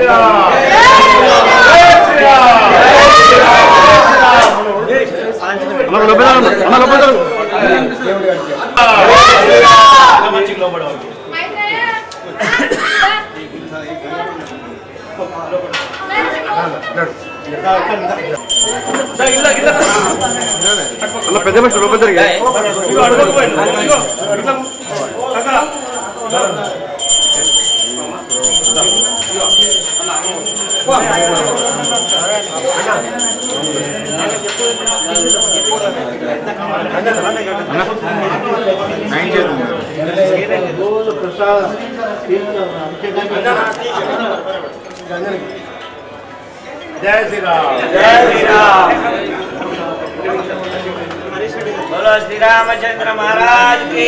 శ్రీరామ్ జై శ్రీరామ్ అన్న లోపల అన్న లోపల అన్న పెద్ద మనిషి లోపల జరిగా జై శ్రీరామ్ జై శ్రీరామ్ बोलो श्री रामचंद्र महाराज की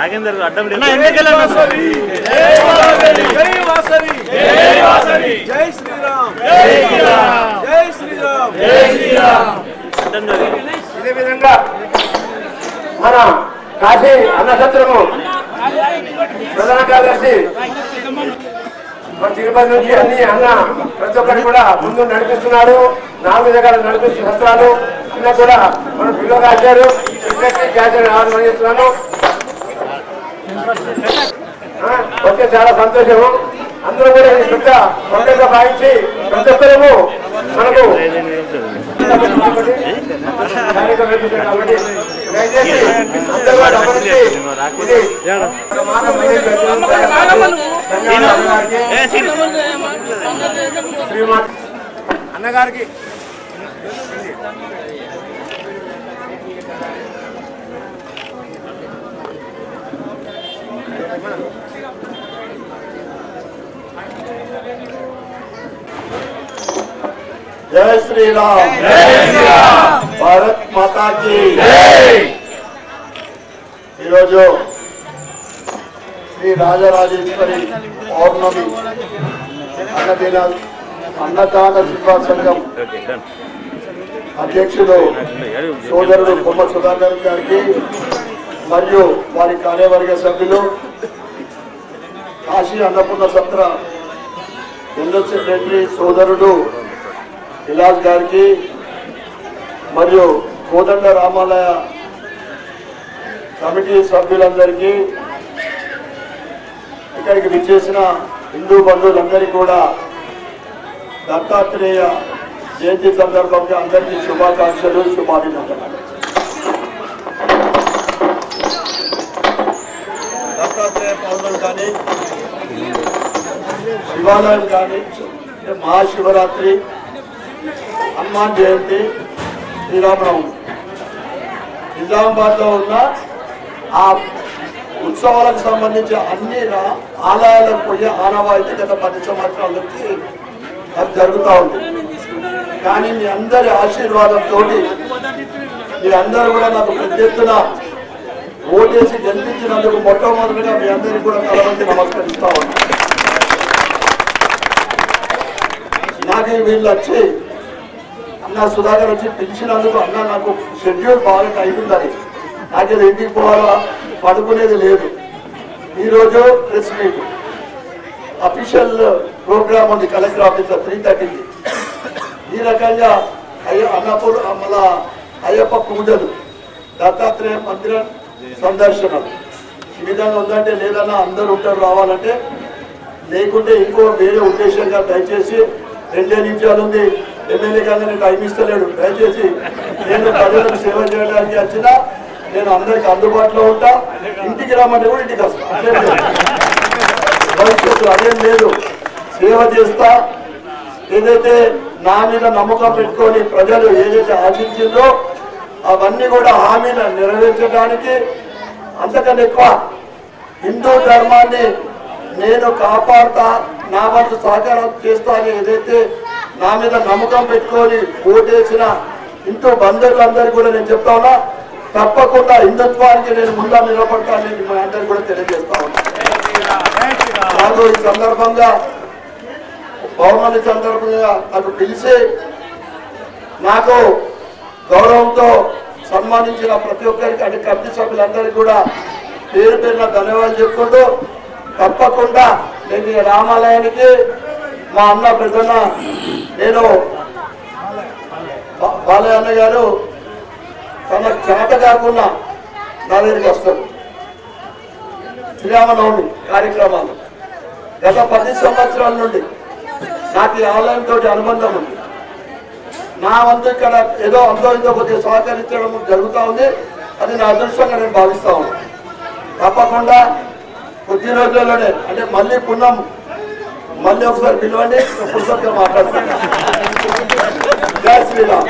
నాగేందర్ అడ్డం లేదు జై వాసవి. జై వాసవి. జై వాసవి. జై శ్రీరామ్. జై శ్రీరామ్. జై శ్రీరామ్. జై శ్రీరామ్. అడ్డం లేదు ఇదే విధంగా మన కాశీ అన్నసత్రము ప్రధాన కార్యదర్శి మన తిరుపతి నుంచి అన్ని అన్న ప్రతి ఒక్కటి కూడా ముందు నడిపిస్తున్నాడు నాలుగు విధంగా నడిపిస్తున్న సత్రాలు అన్న కూడా మన పిల్లగా వచ్చారు క్యాచర్ ఆహ్వానిస్తున్నాను. ఆ, వచ్చే చాలా సంతోషము. అందరూ కూడా ఈ శ్రద్ధ పండుగ భావించి ప్రతి ఒక్కరేమో మనకు అన్నగారికి జరుగుతుంది కాబట్టి దయచేసి అందరూ కూడా గమనించి ఇది ఒక మాట మళ్ళీ ధన్యవాదాలు అన్నగారికి. జయ జై శ్రీరామ్. భారత్ మాతాకి. ఈరోజు శ్రీ రాజరాజేశ్వరి పౌర్ణమి అన్నదిన అన్నదాన శిల్పా సంఘం అధ్యక్షుడు సోదరుడు బొమ్మ సుధాకర్ గారికి మరియు వారి కార్యవర్గ సభ్యులు కాశీ అన్నపూర్ణ సత్ర. జనరల్ సెక్రటరీ సోదరుడు విలాస్ గారికి మరియు కోదండ రామాలయ కమిటీ సభ్యులందరికీ ఇక్కడికి విచ్చేసిన హిందూ బంధువులందరికీ కూడా దత్తాత్రేయ జయంతి సందర్భంగా అందరికీ శుభాకాంక్షలు శుభాభినందనలు. దత్తాత్రేయ పౌరులు కానీ శివాలయం కానీ మహాశివరాత్రి హనుమాన్ జయంతి శ్రీరామనవమి. నిజామాబాద్లో ఉన్న ఆ ఉత్సవాలకు సంబంధించి అన్ని ఆలయాలకు పోయే ఆనవాయితీ గత పది సంవత్సరాల నుంచి అది జరుగుతూ ఉంది. కానీ మీ అందరి ఆశీర్వాదంతో మీ అందరూ కూడా నాకు పెద్ద ఎత్తున ఓటేసి గెలిపించినందుకు మొట్టమొదటిగా మీ అందరికీ కూడా తలవంటి నమస్కరిస్తా ఉన్నాను. నాకు వీళ్ళు వచ్చి అన్న సుధాకర్ వచ్చి పిలిచినందుకు అన్న నాకు షెడ్యూల్ బాగా అయిపోయిందని నాకు ఇది ఇంటికి పోవాలా? పడుకునేది లేదు. ఈరోజు ప్రెస్ మీట్ అఫీషియల్ ప్రోగ్రామ్ ఉంది కలెక్టర్ ఆఫీసర్ త్రీ థర్టీకి ఈ రకంగా అయ్య అన్నపూర్ మళ్ళా అయ్యప్ప పూజలు దత్తాత్రేయ మందిరం సందర్శనం. ఈ విధంగా ఉందంటే లేదన్నా అందరూ ఉంటారు రావాలంటే లేకుంటే ఇంకో వేరే ఉద్దేశంగా దయచేసి రెండే నిమిషాలు ఉంది. ఎమ్మెల్యే కానీ నేను టైం ఇస్తలేడు. దయచేసి నేను ప్రజలకు సేవ చేయడానికి వచ్చిన నేను అందరికి అందుబాటులో ఉంటా. ఇంటికి రమ్మంటే కూడా ఇంటికి వస్తాను లేదు. అదేం లేదు. సేవ చేస్తా. ఏదైతే నా మీద నమ్మకం పెట్టుకొని ప్రజలు ఏదైతే ఆశించిందో అవన్నీ కూడా హామీలను నెరవేర్చడానికి అంతకన్నా ఎక్కువ హిందూ ధర్మాన్ని నేను కాపాడుతా నా వంతు సహకారం చేస్తా అని ఏదైతే నా మీద నమ్మకం పెట్టుకొని ఓటేసిన హిందూ బంధువులందరికీ కూడా నేను చెప్తా ఉన్నా తప్పకుండా హిందుత్వానికి నేను ముందా నిలబడతానని మీ అందరికీ కూడా తెలియజేస్తా ఉన్నాను ఈ సందర్భంగా పౌర్ణమి సందర్భంగా నాకు పిలిచి నాకు గౌరవంతో సన్మానించిన ప్రతి ఒక్కరికి అంటే కమిటీ సభ్యులందరికీ కూడా పేరు పేరున ధన్యవాదాలు చెప్పుకుంటూ తప్పకుండా నేను ఈ రామాలయానికి మా అన్న పెద్దన్న నేను బాలయ్య అన్న గారు తన చేత కాకుండా నా దగ్గరికి వస్తారు. శ్రీరామనవమి కార్యక్రమాలు. గత పది సంవత్సరాల నుండి నాకు ఈ ఆలయంతో అనుబంధం ఉంది. నా వంతు ఇక్కడ ఏదో అంతో ఇంతో కొద్దిగా సహకరించడం జరుగుతూ ఉంది. అది నా అదృష్టంగా నేను భావిస్తా ఉన్నాను తప్పకుండా కొద్ది రోజుల్లోనే అంటే మళ్ళీ పున్నం మళ్ళీ ఒకసారి పిలవండి పుస్తకంగా మాట్లాడుతున్నాను జై శ్రీరామ్.